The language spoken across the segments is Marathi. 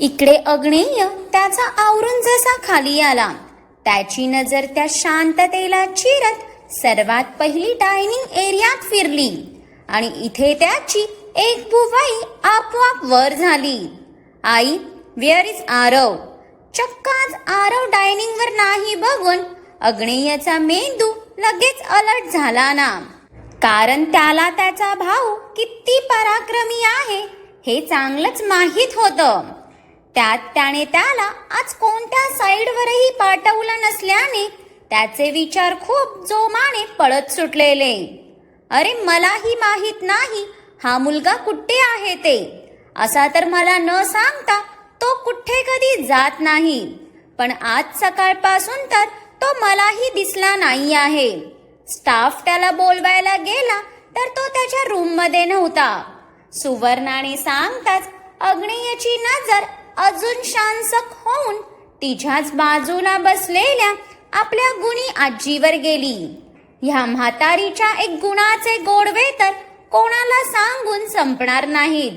इकडे अग्नेय त्याचा आवरून जसा खाली आला. त्याची नजर त्या शांततेला चिरत सर्वात पहिली डायनिंग एरियात फिरली. आणि इथे त्याची एक बुवाई आपोआप वर झाली. आई वेअर इज आरव चक्क आज आरव डायनिंग वर नाही बघून अग्नेयचा मेंदू लगेच अलर्ट झाला ना. कारण त्याला त्याचा भाऊ किती पराक्रमी आहे हे चांगलंच माहीत होतं. त्यात त्याने त्याला आज कोणत्या साईडवरही पाठवलं नसल्याने त्याचे विचार खूप जोमाने पळत सुटलेले. अरे मलाही माहीत नाही हा मुलगा कुठे आहे ते? असा तर मला न सांगता तो कुठे कधी जात नाही. पण आज सकाळपासून तर तो मलाही दिसला नाही आहे. स्टाफ त्याला बोलवायला गेला तर तो त्याच्या रूममध्ये नव्हता. सुवर्णाने सांगताच अग्नेयची नजर अजून शांसक होऊन तिच्याच बाजूला बसलेल्या आपल्या गुणी आजीवर गेली. ह्या म्हातारीच्या एक गुणाचे गोडवे तर कोणाला सांगून संपणार नाहीत.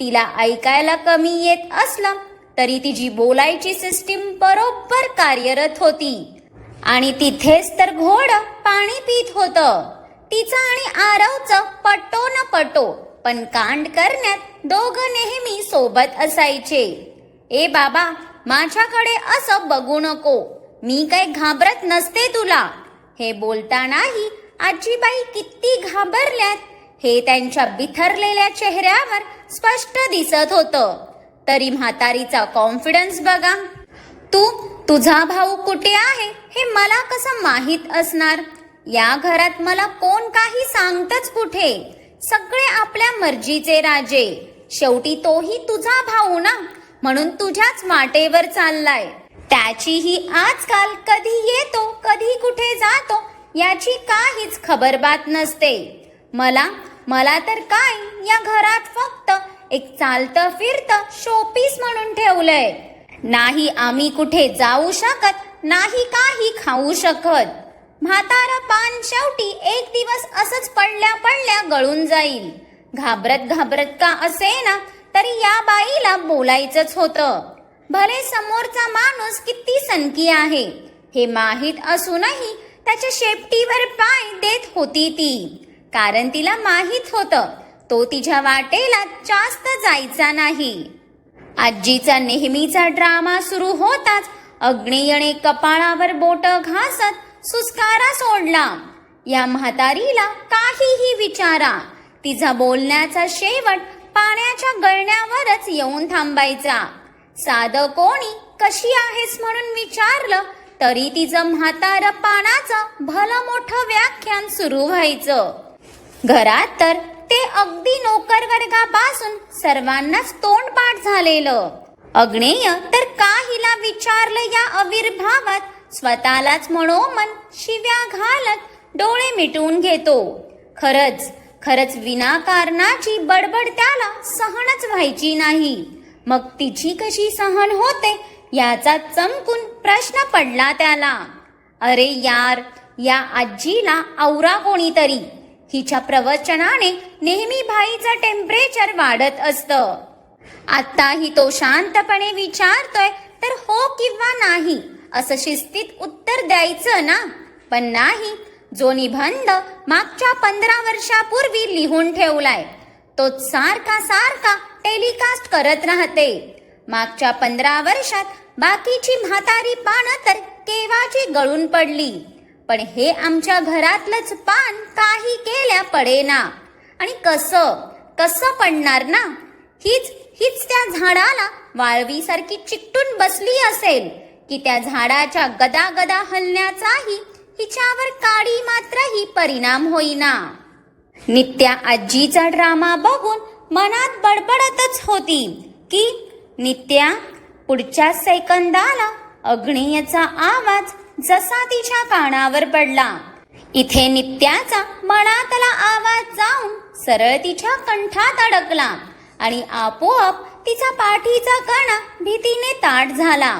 तिला ऐकायला कमी येत असलं तरी तिची बोलायची सिस्टीम बरोबर कार्यरत होती. आणि तिथेच तर घोड पाणी पित होतं. तिचं आणि आरवचं पटो न पटो पण कांड करण्यात दोघं नेहमी सोबत असायचे. ए बाबा माझ्याकडे असं बघू नको. मी काय घाबरत नसते तुला. हे बोलतानाही आजीबाई किती घाबरल्यात. हे त्यांच्या बिथरलेल्या चेहऱ्यावर स्पष्ट दिसत होतं. तरी म्हातारीचा कॉन्फिडन्स बघा. तू तुझा भाऊ कुठे आहे हे मला कसं माहीत असणार? या घरात मला कोण काही सांगतच कुठे? सगळे आपल्या मर्जीचे राजे. शेवटी तोही तुझा भाऊ ना? म्हणून तुझ्याच वाटेवर चाललाय. त्याचीही आजकाल कधी येतो कधी कुठे जातो याची काहीच खबरबात नसते. मला मला तर काय या घरात फक्त एक चालतं फिरतं शोपीस म्हणून ठेवलंय. नाही आम्ही कुठे जाऊ शकत नाही काही खाऊ शकत. म्हातारा पान शेवटी एक दिवस असंच पडल्या पडल्या गळून जाईल. घाबरत घाबरत का असे ना तरी या बाईला बोलायचंच होतं. भले समोरचा माणूस किती सनकी आहे हे माहीत असूनही त्याच्या शेपटीवर पाय देत होती ती. कारण तिला माहीत होतं तो तिच्या वाटेला जास्त जायचा नाही. आजीचा नेहमीचा ड्रामा सुरू होताच अग्नेयने कपाळावर बोट घासत सुस्कारा सोडला. या म्हातारीला काहीही विचारा तिचा बोलण्याचा शेवट पाण्याच्या गळण्यावरच येऊन थांबायचा. साधं कोणी कशी आहेस म्हणून विचारलं तरी तिचं म्हातार पानाचं भलं मोठं व्याख्यान सुरू व्हायचं. घरात तर ते अगदी नोकर वर्गापासून सर्वांनाच तोंडपाठ झालेलं. अग्नेय तर काहीला विचारलं या अविर्भावात स्वतःलाच मनोमन शिव्या घालत डोळे मिटवून घेतो. खरंच खरंच विनाकारणाची बडबड त्याला सहनच व्हायची नाही. मग तिची कशी सहन होते याचा चमकून प्रश्न पडला त्याला. अरे यार या आजीला आवरा कोणीतरी. हिच्या प्रवचनाने नेहमी भाईचं टेम्परेचर वाढत असतं. आताही तो शांतपणे विचारतोय तर हो किंवा नाही असं शिस्तीत उत्तर द्यायचं ना? पण नाही जो निबंध मागच्या पंधरा वर्षापूर्वी लिहून ठेवलाय तो सारखा सारखा टेलिकास्ट करत राहते. मागच्या पंधरा वर्षात बाकीची म्हातारी पानं तर केव्हाची गळून पडली? पण हे आमच्या घरातलंच पान काही केल्या पडेना आणि कसं कसं पडणार ना? हीच हीच त्या झाडाला वाळवीसारखी चिकटून बसली असेल की त्या झाडाच्या गदा गदा हलण्याचाही हिच्यावर काडी मात्रही परिणाम होईना. नित्या आजीचा ड्रामा बघून मनात बडबडतच होती की नित्या पुढच्या सेकंदाला अग्नेयचा आवाज जसा तिच्या कानावर पडला. इथे नित्याचा मनातला आवाज जाऊन सरळ तिच्या कंठात अडकला आणि आपोआप तिचा पाठीचा कणा भीतीने ताट झाला.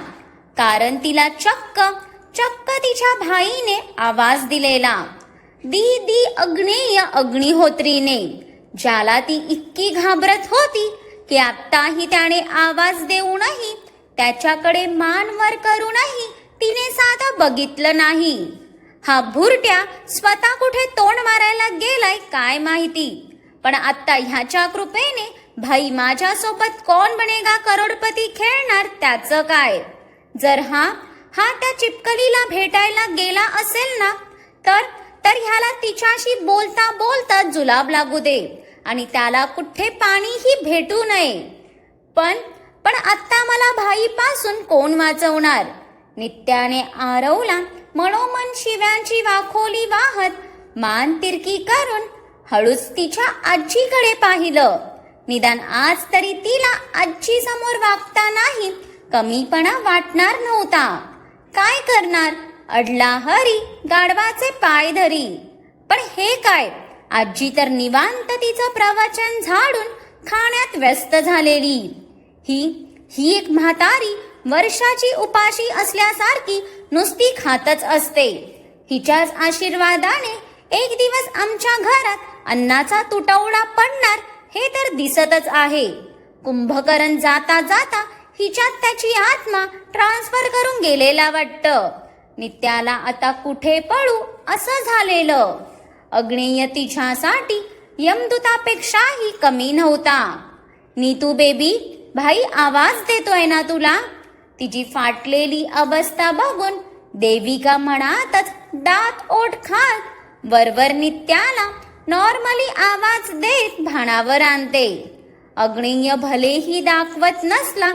कारण तिला चक्क चक्क तिच्या भाईने आवाज दिलेला. दी दी अग्नेय अग्निहोत्रीने. ज्याला ती इतकी घाबरत होती की आत्ताही त्याने आवाज देऊनही त्याच्याकडे मान वर करूनही तिने साधं बघितलं नाही. हा भुरट्या स्वतः कुठे तोंड मारायला गेलाय काय माहिती? पण आत्ता ह्याच्या कृपेने भाई माझ्यासोबत कोण बनेगा करोडपती खेळणार त्याचं काय? जर हा हा त्या चिपकलीला भेटायला गेला असेल ना तर तर ह्याला तिच्याशी बोलता बोलता जुलाब लागू दे आणि त्याला कुठे पाणीही भेटू नये. पण पण आत्ता मला भाईपासून कोण वाचवणार? नित्याने आरवला मनोमन शिव्यांची वाखोली वाहत मान तिरकी करून हळूच तिच्या आजीकडे पाहिलं. निदान आज तरी तिला आजी समोर वागतानाही कमीपणा वाटणार नव्हता. काय करणार? अडला हरी गाढवाचे पाय धरी. पण हे काय? आजी तर निवांत तिचं प्रवचन झाडून खाण्यात व्यस्त झालेली. ही ही एक म्हातारी वर्षाची उपाशी असल्यासारखी नुसती खातच असते. हिच्याच आशीर्वादाने एक दिवस आमच्या घरात अन्नाचा तुटवडा पडणार हे तर दिसतच आहे. कुंभकर्ण जाता जाता हिच्यात त्याची आत्मा ट्रान्सफर करून गेलेला वाटतं. नित्याला आता कुठे पळू असं झालेलं. अग्नेय तिच्यासाठी यमदूतापेक्षाही कमी नव्हता. नीतू बेबी भाई आवाज देतोय ना तुला? तिची फाटलेली अवस्था बघून देविका म्हणातच दात ओठ खात वरवर नित्याला नॉर्मली आवाज देत भाणावर आणते. अग्नेय भलेही दाखवत नसला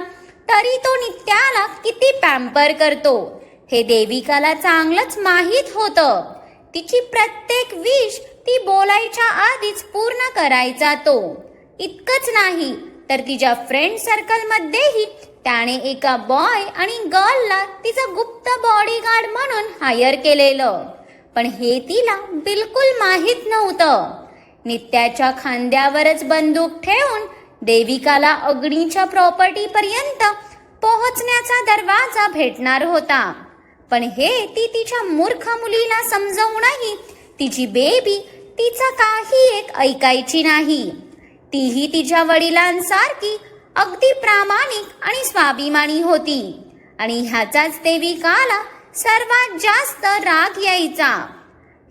तरी तो नित्याला किती पॅम्पर करतो? हे देविकाला चांगलंच माहीत होतं. तिची प्रत्येक विश ती बोलायच्या आधीच पूर्ण करायचा तो. इतकंच नाही तर तिच्या फ्रेंड सर्कलमध्येही त्याने एका बॉय आणि गर्लला तिचं गुप्त बॉडीगार्ड म्हणून हायर केलेलं. पण हे तिला बिलकुल माहीत नव्हतं. नित्याच्या खांद्यावरच बंदूक ठेवून देविकाला अग्नीच्या प्रॉपर्टी पर्यंत पोहोचण्याचा दरवाजा भेटणार होता. पण हे ती तिच्या मूर्ख मुलीला समजवूनही तिची बेबी तिचा काही एक ऐकायची नाही. तीही तिच्या वडिलांसारखी अगदी प्रामाणिक आणि स्वाभिमानी होती. आणि ह्याचाच देविकाला सर्वात जास्त राग यायचा.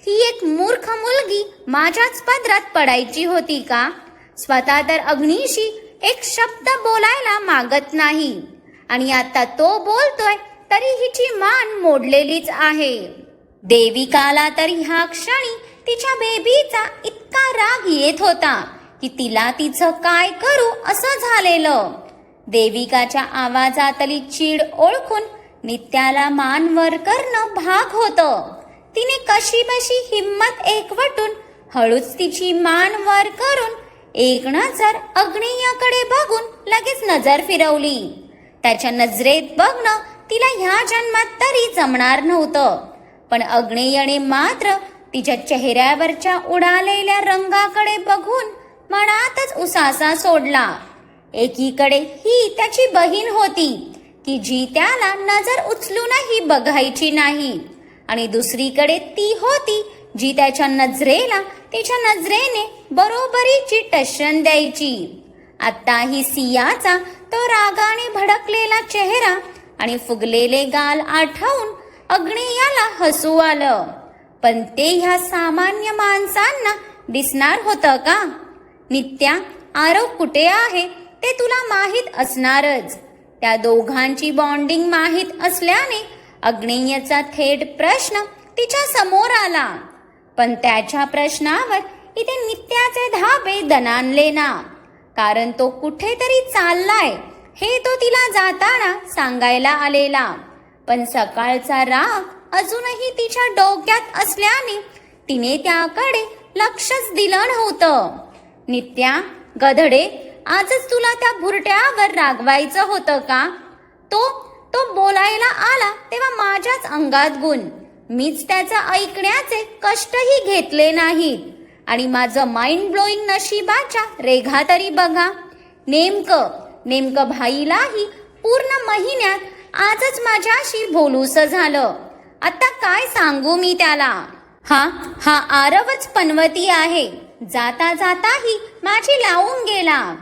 ही एक मूर्ख मुलगी माझ्याच पदरात पडायची होती का? स्वतः तर अग्नीशी एक शब्द बोलायला मागत नाही. आणि आता तो बोलतोय तरी हिची मान मोडलेलीच आहे. देविकाला तरी ह्या क्षणी तिच्या बेबीचा इतका राग येत होता की तिला तिचं काय करू असं झालेलं. देविकाच्या आवाजातली चीड ओळखून नित्याला मान वर करणं भाग होतं. तिने कशी बशी हिंमत एकवटून हळूच तिची मान वर करून एक नजर अग्नेयाकडे बघून लगेच नजर फिरवली. त्याच्या नजरेत बघणं तिला ह्या जन्मात तरी जमणार नव्हतं. पण अग्नेयने मात्र तिच्या चेहऱ्यावरच्या उडालेल्या रंगाकडे बघून मनातच उसासा सोडला. एकीकडे ही त्याची बहीण होती की जी त्याला नजर उचलूनही बघायची नाही. आणि दुसरीकडे ती होती जी त्याच्या नजरेला तिच्या नजरेने बरोबरीची टशन द्यायची. आता ही सियाचा तो रागाने भडकलेला चेहरा आणि फुगलेले गाल आठवून अग्नेयाला हसू आलं. पण ते ह्या सामान्य माणसांना दिसणार होतं का? नित्या आरव कुठे आहे ते तुला माहीत असणारच. त्या दोघांची बॉन्डिंग माहीत असल्याने अग्नेयचा थेट प्रश्न तिच्या समोर आला. पण त्याच्या प्रश्नावर इथे नित्याचे धाबे दणानले ना. कारण तो कुठेतरी चाललाय हे तो तिला जाताना सांगायला आलेला. पण सकाळचा राग अजूनही तिच्या डोक्यात असल्याने तिने त्याकडे लक्षच दिलं नव्हतं. नित्या गधडे आजच तुला त्या भुरट्यावर रागवायचं होतं का? तो तो बोलायला आला तेव्हा माझ्याच अंगात गुण. मीच त्याचं ऐकण्याचे कष्टही घेतले नाहीत आणि माझं माइंड ब्लोईंग नशिबाच्या रेघा तरी बघा. नेमकं नेमकं भाईलाही पूर्ण महिन्यात आजच माझ्याशी बोलूस झालं. आता काय सांगू मी त्याला? हा हा आरवच पनवती आहे. जाता जाताही माझी लावून गेला.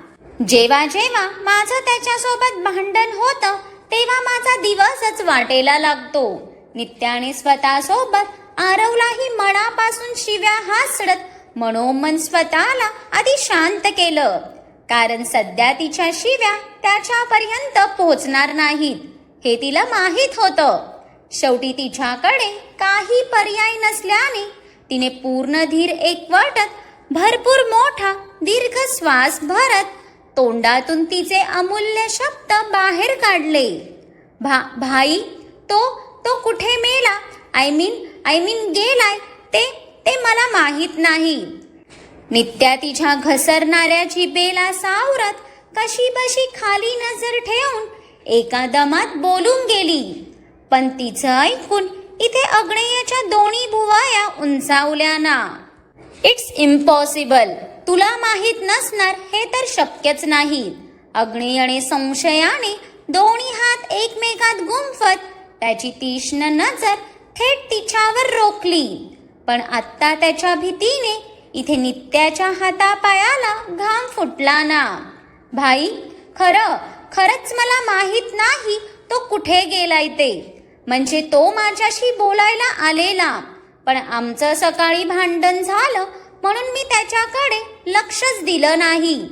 जेव्हा जेव्हा माझं त्याच्यासोबत भांडण होतं तेव्हा माझा दिवसच वाटेला लागतो. नित्याने स्वतःसोबत आरवलाही मनापासून शिव्या हासडत मनोमन स्वतःला आधी शांत केलं. कारण सध्या तिच्या शिव्या त्याच्यापर्यंत पोहोचणार नाहीत हे तिला माहीत होतं. शेवटी तिच्याकडे काही पर्याय नसल्याने तिने पूर्ण धीर एकवटत भरपूर मोठा दीर्घ श्वास भरत तोंडातून तिचे अमूल्य शब्द बाहेर काढले. भा भाई तो तो कुठे मेला? आय मीन आय मीन गेलाय. ते ते मला माहीत नाही. नित्या तिच्या घसरणाऱ्या बेला सावरत कशी बशी खाली नजर ठेवून एका दमात बोलून गेली. पण तिचं ऐकून इथे अग्नेयाच्या दोन्ही भुवाया उंचावल्या ना इट्स इम्पॉसिबल तुला माहीत नसणार हे तर शक्यच नाही. अग्नेयने संशयाने दोन्ही हात एकमेकात गुंफत त्याची तीक्ष्ण नजर थेट तिच्यावर रोखली. पण आत्ता त्याच्या भीतीने इथे नित्याच्या हातापायाला घाम फुटला ना. भाई खरं खरंच मला माहीत नाही तो कुठे गेलाय ते. म्हणजे तो माझ्याशी बोलायला आलेला. पण आमचं सकाळी भांडण झालं म्हणून मी त्याच्याकडे लक्षच दिलं नाही.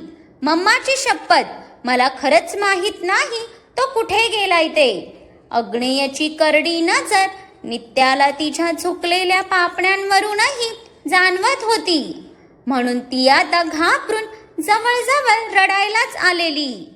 मम्माची शपथ मला खरंच माहीत नाही तो कुठे गेलाय ते. अग्नेयची करडी नजर नित्याला तिच्या झुकलेल्या पापण्यांवरूनही जाणवत होती. म्हणून ती आता घाबरून जवळजवळ रडायलाच आलेली.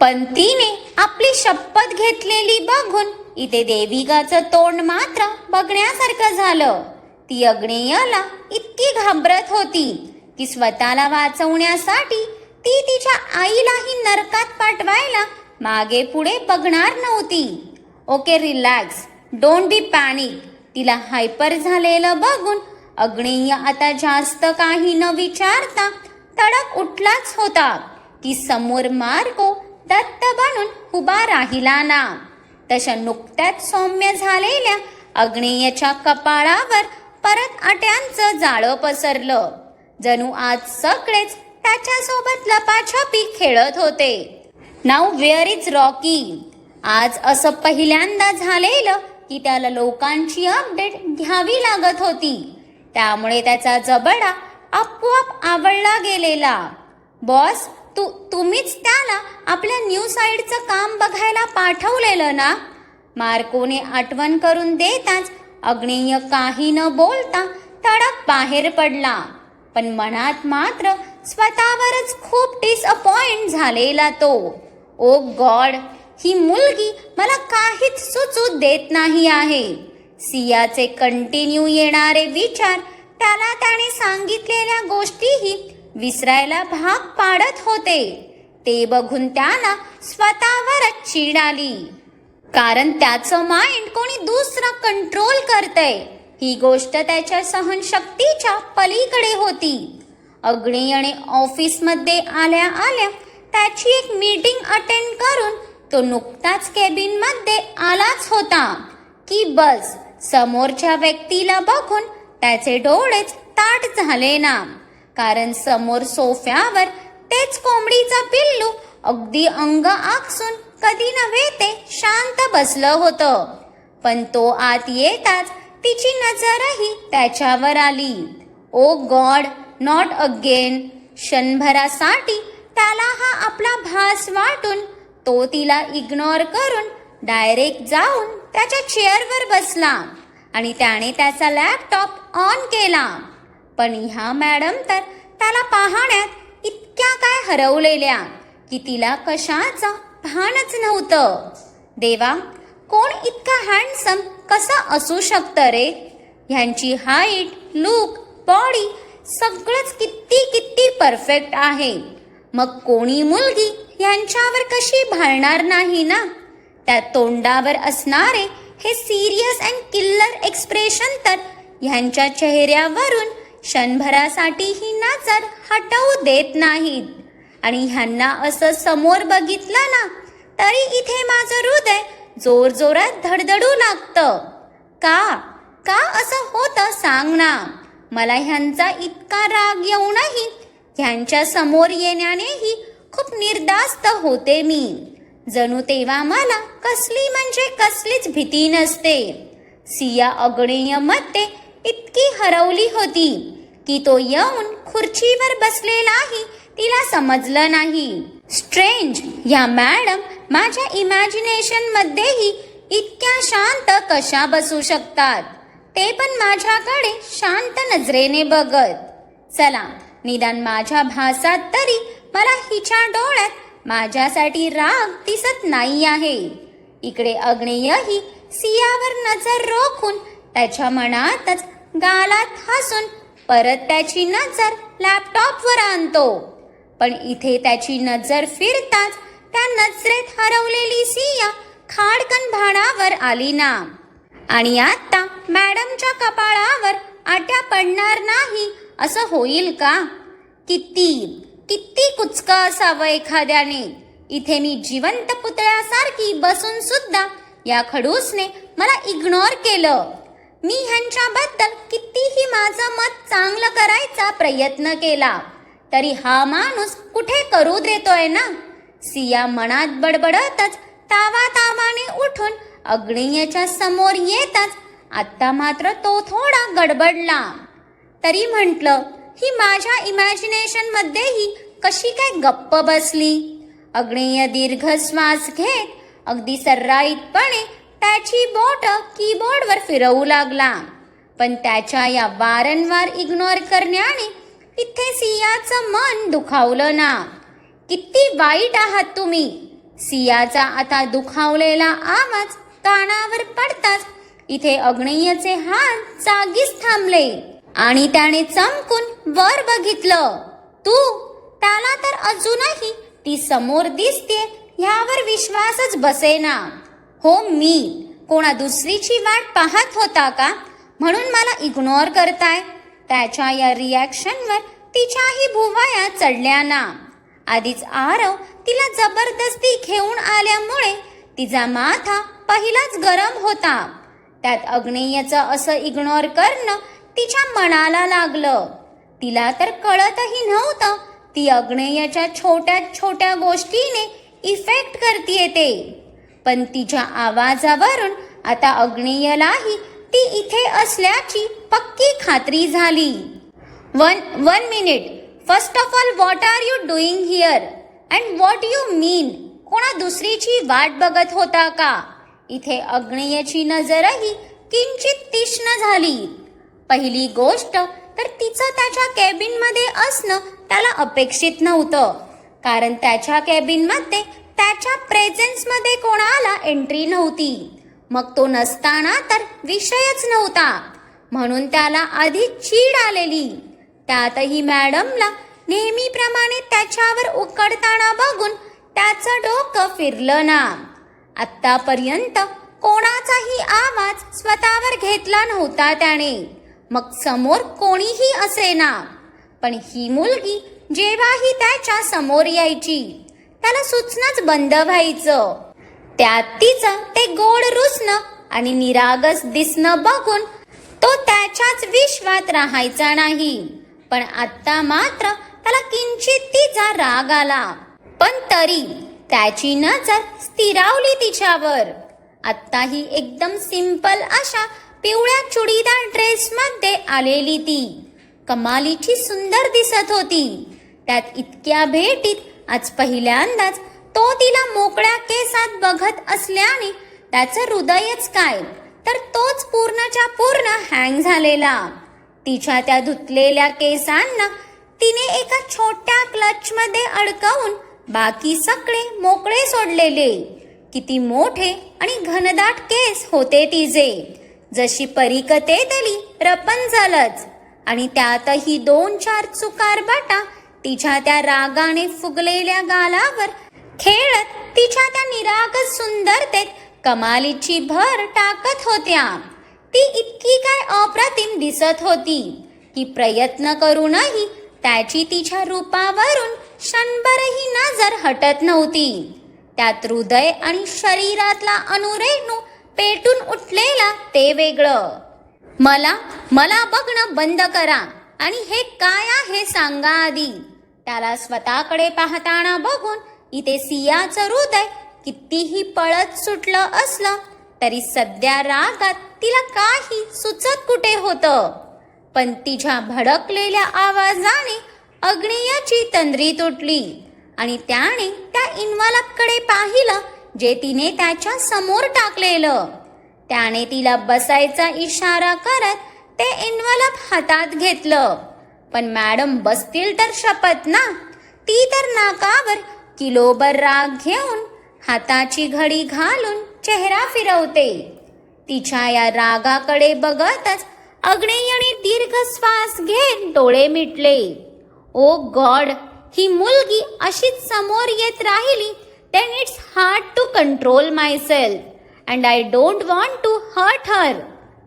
पण तिने आपली शपथ घेतलेली बघून इथे देविकाचं तोंड मात्र बघण्यासारखं झालं. ती अग्नेयाला इतकी घाबरत होती की स्वतःला वाचवण्यासाठी ती तिच्या आईलाही नरकात पाठवायला मागे पुढे बघणार नव्हती. Okay relax. Don't be panic तिला हायपर झालेलं बघून अग्नेय आता जास्त काही न विचारता तडक उठलाच होता. की समोर मार्गो दत्त बनून उभा राहिला ना. तशा नुकत्याच सौम्य झालेल्या अग्नेयाच्या कपाळावर परत आट्यांचं जाळं पसरलं. जणू आज सगळेच त्याच्यासोबत लपाछपी खेळत होते. नाव वेअर इज रॉकी आज असं पहिल्यांदा झालेलं की त्याला लोकांची अपडेट घ्यावी लागत होती. त्यामुळे त्याचा जबडा आपोआप आवडला गेलेला. बॉस तू तुम्हीच त्याला आपल्या न्यू साईडचं काम बघायला पाठवलेलं ना? मार्कोने आठवण करून देताच अग्नेय काही न बोलता तडक बाहेर पडला. पण मनात मात्र स्वतःवरच खूप डिसअपॉइंट झालेला तो. Oh ओ गॉड ही मुलगी मला काहीच सुचू देत नाही आहे. सियाचे कंटिन्यू येणारे विचार त्याला त्याने सांगितलेल्या गोष्टीही विसरायला भाग पाडत होते. ते बघून त्याला स्वतःवरच चीड आली. कारण त्याचं माइंड कोणी दुसरं कंट्रोल करतय. ही गोष्ट त्याच्या सहनशक्तीच्या पलीकडे होती. अग्नेयने ऑफिसमध्ये आल्या आल्या त्याची एक मीटिंग अटेंड करून तो नुकताच केबिनमध्ये आलाच होता. की बस समोरच्या व्यक्तीला बघून त्याचे डोळेच ताट झाले ना. कारण समोर सोफ्यावर तेच कोंबडीचा पिल्लू अगदी अंग आकसून कधी नव्हे ते शांत बसलं होतं. पण तो आत येताच तिची नजरही त्याच्यावर आली. ओ गॉड नॉट अगेन क्षणभरासाठी त्याला हा आपला भास वाटून तो तिला इग्नोर करून डायरेक्ट जाऊन त्याच्या चेअरवर बसला आणि त्याने त्याचा लॅपटॉप ऑन केला. पण ह्या मॅडम तर त्याला पाहण्यात इतक्या काय हरवलेल्या की तिला कशाचं भानच नव्हतं. देवा कोण इतका हँडसम कसं असू शकतं रे? ह्यांची हाईट लुक बॉडी सगळंच किती किती परफेक्ट आहे. मग कोणी मुलगी यांच्यावर कशी भाळणार नाही ना? त्या तोंडावर असणारे हे सिरियस अँड किल्लर एक्सप्रेशन तर ह्यांच्या चेहऱ्यावरून क्षणभरासाठी ही नजर हटवू देत नाहीत. आणि ह्यांना असं समोर बघितलं ना तरी इथे माझं हृदय जोर जोरात धडधडू लागतं. का? का असं होतं सांग ना. मला ह्यांचा इतका राग येऊनही ह्यांच्या समोर येण्यानेही खूप निर्दास्त होते मी. जणू तेव्हा मला कसली म्हणजे कसलीच भीती नसते. सिया अग्नेयमध्ये इतकी हरवली होती की तो येऊन खुर्चीवर बसलेलाही तिला समजलं नाही. स्ट्रेंज या मॅडम माझ्या इमॅजिनेशन मध्येही इतक्या शांत कशा बसू शकतात? ते पण माझ्याकडे शांत नजरेने बघत. चला निदान माझ्या भासात तरी मला हिच्या डोळ्यात माझ्यासाठी राग दिसत नाही आहे. इकडे अग्नेयही सियावर नजर रोखून त्याच्या मनातच गालात हसून परत त्याची नजर लॅपटॉपवर आणतो. पण इथे त्याची नजर फिरताच त्या नजरेत हरवलेली सिया खाडकन भाडावर आली ना. आणि आता मॅडमच्या कपाळावर आट्या पडणार नाही असं होईल का? किती किती कुचका असावं एखाद्याने. इथे मी जिवंत पुतळ्यासारखी बसून सुद्धा या खडूसने मला इग्नोर केलं. मी ह्यांच्याबद्दल कितीही माझं मत चांगलं करायचा प्रयत्न केला. तरी हा माणूस कुठे करू देतोय ना? सिया मनात बडबडतच तावा तावाने उठून अग्नियाच्या समोर येताच आत्ता मात्र तो थोडा गडबडला. तरी म्हटलं ही माझ्या इमॅजिनेशन मध्येही कशी काय गप्प बसली? अग्नेय दीर्घ श्वास घेत अगदी सर्राईतपणे त्याची बोट कीबोर्डवर फिरवू लागला. पण त्याच्या या वारंवार इग्नोर करण्याने इथे सियाचं मन दुखावलं ना. किती वाईट आहात तुम्ही. सियाचा आता दुखावलेला आवाज कानावर पडताच इथे अग्नेयचे हात जागीच थांबले. आणि त्याने चमकून वर बघितलं. तू? त्याला तर अजूनही ती समोर दिसते ह्यावर विश्वासच बसेना. हो मी. कोणा दुसरीची वाट पाहत होता का? म्हणून मला इग्नोर करताय. त्याच्या या रिॲक्शनवर तिच्याही भुवाया चढल्या ना आधीच आरव तिला जबरदस्ती घेऊन आल्यामुळे तिचा माथा पहिलाच गरम होता. त्यात अग्नेयचं असं इग्नोर करणं तिच्या मनाला लागलं. तिला तर कळतही नव्हतं ती अग्नेयच्या छोट्या छोट्या गोष्टीने इफेक्ट करते ते पण तिच्या आवाजावरून आता अग्नेयलाही ती इथे असल्याची पक्की खात्री झाली. One one minute. First of all what are you doing here and what you mean कोणा दुसरीची वाट बघत होता का? इथे अग्नेयची नजरही किंचित तीक्ष्ण झाली. पहिली गोष्ट तर तिचं त्याच्या कॅबिनमध्ये असणं त्याला अपेक्षित नव्हतं. कारण त्याच्या कॅबिनमध्ये त्याच्या प्रेझेन्समध्ये कोणाला एंट्री नव्हती. मग तो नसताना तर विषयच नव्हता. म्हणून त्याला आधी चीड आलेली. त्यातही मॅडमला नेहमीप्रमाणे त्याच्यावर उकडताना बघून त्याचं डोकं फिरलं ना. आत्तापर्यंत कोणाचाही आवाज स्वतःवर घेतला नव्हता त्याने. मग समोर कोणीही असेना. पण ही मुलगी जेव्हाही त्याच्यासमोर यायची त्याला सुचणंच बंद व्हायचं. त्यात तिचं ते गोड रुसणं आणि निरागस दिसणं बघून तो त्याच्याच विश्वात राहायचा नाही. पण आता मात्र त्याला किंचित तिचा राग आला. पण तरी त्याची नजर स्थिरावली तिच्यावर. आत्ताही एकदम सिंपल अशा पिवळ्या चुडीदार ड्रेसमध्ये आलेली ती. कमालीची सुंदर दिसत होती. त्यात इतक्या भेटीत आज पहिल्यांदाच तो तिला मोकळ्या केसात बघत असल्याने त्याचं हृदयच काय तर तोच पूर्णच्या पूर्ण हँग झालेला. तिच्या त्या धुतलेल्या केसांना तिने एका छोट्या क्लचमध्ये अडकवून बाकी सगळे मोकळे सोडलेले. किती मोठे आणि घनदाट केस होते तिचे. जशी परिकते तली रपन झालंच. आणि त्यातही दोन चार चुकार बाटा तिच्या त्या रागाने फुगलेल्या गालावर खेळत तिच्या त्या निरागस सुंदरतेत कमालीची भर टाकत होत्या. ती इतकी काय अप्रतिम दिसत होती. की प्रयत्न करूनही त्याची तिच्या रूपावरून क्षणभरही नजर हटत नव्हती. त्यात हृदय आणि शरीरातला अनुरेणू पेटून उठलेला ते वेगळं. मला मला बघणं बंद करा. आणि हे काय आहे सांगा आधी. त्याला स्वतःकडे पाहताना बघून इथे सियाचं हृदय कितीही पळत सुटलं असलं तरी सध्या रागात तिला काही सुचत कुठे होतं? पण तिच्या भडकलेल्या आवाजाने अग्नेयाची तंद्री तुटली. आणि त्याने त्या इन्व्हलपकडे पाहिलं जे तिने त्याच्यासमोर टाकलेलं. त्याने तिला बसायचा इशारा करत ते इन्व्हलप हातात घेतलं. पण मॅडम बसतील तर शपथ ना? ती तर नाकावर किलोभर राग घेऊन हाताची घडी घालून चेहरा फिरवते. तिच्या या रागाकडे बघतच अग्नेयने दीर्घ श्वास घेत डोळे मिटले. ओ गॉड ही मुलगी अशीच समोर येत राहिली then it's hard to control myself. And and I don't want to her. Her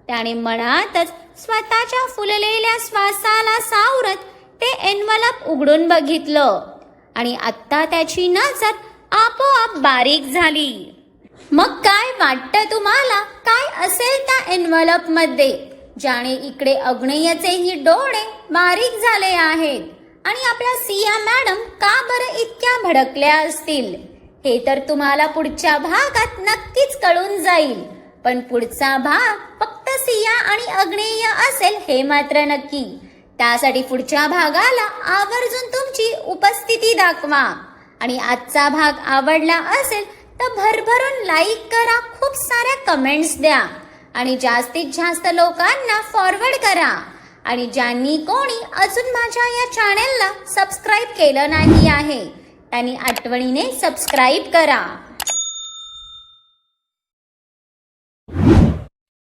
त्याने मनातच स्वतःच्या फुललेल्या श्वासाला सावरत ते एनवलप उघडून बघितलं. आणि आत्ता त्याची नजर आपोआप बारीक झाली. मग काय वाटतं तुम्हाला? काय असेल त्या एनवलपमध्ये? ज्याने इकडे अग्नेयचेही डोळे बारीक झाले आहेत. आणि आपल्या सिया मॅडम का बरं इतक्या भडकल्या असतील? हे तर तुम्हाला पुढच्या भागात नक्कीच कळून जाईल. पण पुढचा भाग फक्त सिया आणि अग्नेय असेल हे मात्र नक्की. त्यासाठी पुढच्या भागाला आवर्जून तुमची उपस्थिती दाखवा. आणि आजचा भाग आवडला असेल तर भरभरून लाईक करा खूप साऱ्या कमेंट्स द्या. आणि जास्तीत जास्त लोकांना फॉरवर्ड करा. आणि ज्यांनी कोणी अजून माझ्या या चॅनेलला सबस्क्राईब केलं नाही आहे त्यांनी आठवणीने सबस्क्राईब करा.